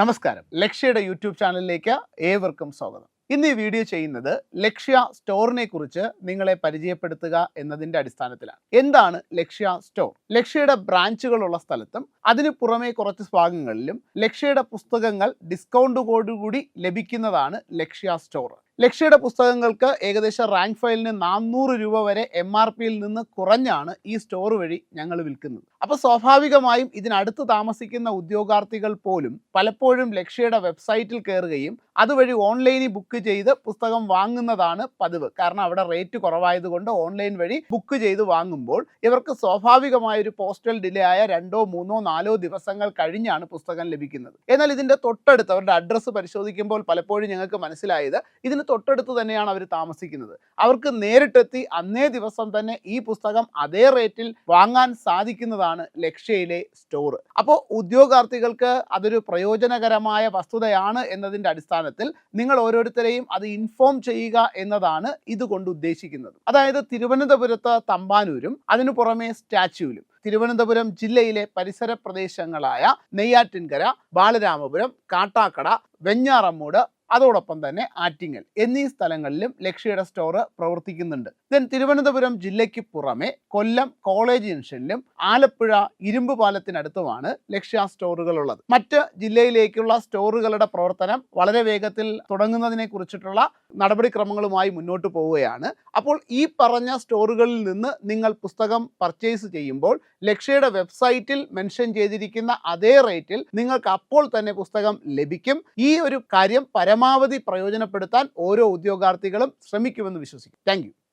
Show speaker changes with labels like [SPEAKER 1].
[SPEAKER 1] നമസ്കാരം. ലക്ഷ്യയുടെ യൂട്യൂബ് ചാനലിലേക്ക് ഏവർക്കും സ്വാഗതം. ഇന്ന് ഈ വീഡിയോ ചെയ്യുന്നത് ലക്ഷ്യ സ്റ്റോറിനെ കുറിച്ച് നിങ്ങളെ പരിചയപ്പെടുത്തുക എന്നതിന്റെ അടിസ്ഥാനത്തിലാണ്. എന്താണ് ലക്ഷ്യ സ്റ്റോർ? ലക്ഷ്യയുടെ ബ്രാഞ്ചുകളുള്ള സ്ഥലത്തും അതിന് പുറമെ കുറച്ച് ഭാഗങ്ങളിലും ലക്ഷ്യയുടെ പുസ്തകങ്ങൾ ഡിസ്കൗണ്ട് കോഡുകൂടി ലഭിക്കുന്നതാണ് ലക്ഷ്യ സ്റ്റോർ. ലക്ഷ്യയുടെ പുസ്തകങ്ങൾക്ക് ഏകദേശം റാങ്ക് ഫയലിന് നാനൂറ് രൂപ വരെ എം ആർ പിയിൽ നിന്ന് കുറഞ്ഞാണ് ഈ സ്റ്റോർ വഴി ഞങ്ങൾ വിൽക്കുന്നത്. അപ്പോൾ സ്വാഭാവികമായും ഇതിനടുത്ത് താമസിക്കുന്ന ഉദ്യോഗാർത്ഥികൾ പോലും പലപ്പോഴും ലക്ഷ്യയുടെ വെബ്സൈറ്റിൽ കയറുകയും അതുവഴി ഓൺലൈനിൽ ബുക്ക് ചെയ്ത് പുസ്തകം വാങ്ങുന്നതാണ് പതിവ്. കാരണം അവിടെ റേറ്റ് കുറവായതുകൊണ്ട് ഓൺലൈൻ വഴി ബുക്ക് ചെയ്ത് വാങ്ങുമ്പോൾ ഇവർക്ക് സ്വാഭാവികമായ ഒരു പോസ്റ്റൽ ഡിലേ ആയ രണ്ടോ മൂന്നോ നാലോ ദിവസങ്ങൾ കഴിഞ്ഞാണ് പുസ്തകം ലഭിക്കുന്നത്. എന്നാൽ ഇതിന്റെ തൊട്ടടുത്ത് അവരുടെ അഡ്രസ്സ് പരിശോധിക്കുമ്പോൾ പലപ്പോഴും ഞങ്ങൾക്ക് മനസ്സിലായത് ഇതിന് തൊട്ടടുത്ത് തന്നെയാണ് അവർ താമസിക്കുന്നത്. അവർക്ക് നേരിട്ടെത്തി അന്നേ ദിവസം തന്നെ ഈ പുസ്തകം അതേ റേറ്റിൽ വാങ്ങാൻ സാധിക്കുന്നതാണ് ലക്ഷ്യയിലെ സ്റ്റോർ അപ്പോൾ ഉദ്യോഗാർത്ഥികൾക്ക് അതൊരു പ്രയോജനകരമായ വസ്തുതയാണ് എന്നതിന്റെ അടിസ്ഥാനത്തിൽ നിങ്ങൾ ഓരോരുത്തരെയും അത് ഇൻഫോം ചെയ്യുക എന്നതാണ് ഇതുകൊണ്ട് ഉദ്ദേശിക്കുന്നത്. അതായത് തിരുവനന്തപുരത്ത് തമ്പാനൂരും അതിനു പുറമെ സ്റ്റാച്യൂലും തിരുവനന്തപുരം ജില്ലയിലെ പരിസര പ്രദേശങ്ങളായ നെയ്യാറ്റിൻകര ബാലരാമപുരം കാട്ടാക്കട വെഞ്ഞാറമ്മൂട് അതോടൊപ്പം തന്നെ ആറ്റിങ്ങൽ എന്നീ സ്ഥലങ്ങളിലും ലക്ഷ്യയുടെ സ്റ്റോർ പ്രവർത്തിക്കുന്നുണ്ട്. ദെൻ തിരുവനന്തപുരം ജില്ലയ്ക്ക് പുറമെ കൊല്ലം കോളേജ് ജംഗ്ഷനിലും ആലപ്പുഴ ഇരുമ്പ് പാലത്തിനടുത്തുമാണ് ലക്ഷ്യ സ്റ്റോറുകൾ ഉള്ളത് മറ്റ് ജില്ലയിലേക്കുള്ള സ്റ്റോറുകളുടെ പ്രവർത്തനം വളരെ വേഗത്തിൽ തുടങ്ങുന്നതിനെ കുറിച്ചിട്ടുള്ള നടപടിക്രമങ്ങളുമായി മുന്നോട്ട് പോവുകയാണ്. അപ്പോൾ ഈ പറഞ്ഞ സ്റ്റോറുകളിൽ നിന്ന് നിങ്ങൾ പുസ്തകം പർച്ചേസ് ചെയ്യുമ്പോൾ ലക്ഷ്യയുടെ വെബ്സൈറ്റിൽ മെൻഷൻ ചെയ്തിരിക്കുന്ന അതേ റേറ്റിൽ നിങ്ങൾക്ക് അപ്പോൾ തന്നെ പുസ്തകം ലഭിക്കും. ഈ ഒരു കാര്യം പരമാവധി പ്രയോജനപ്പെടുത്താൻ ഓരോ ഉദ്യോഗാർത്ഥികളും ശ്രമിക്കുമെന്ന് വിശ്വസിക്കും താങ്ക്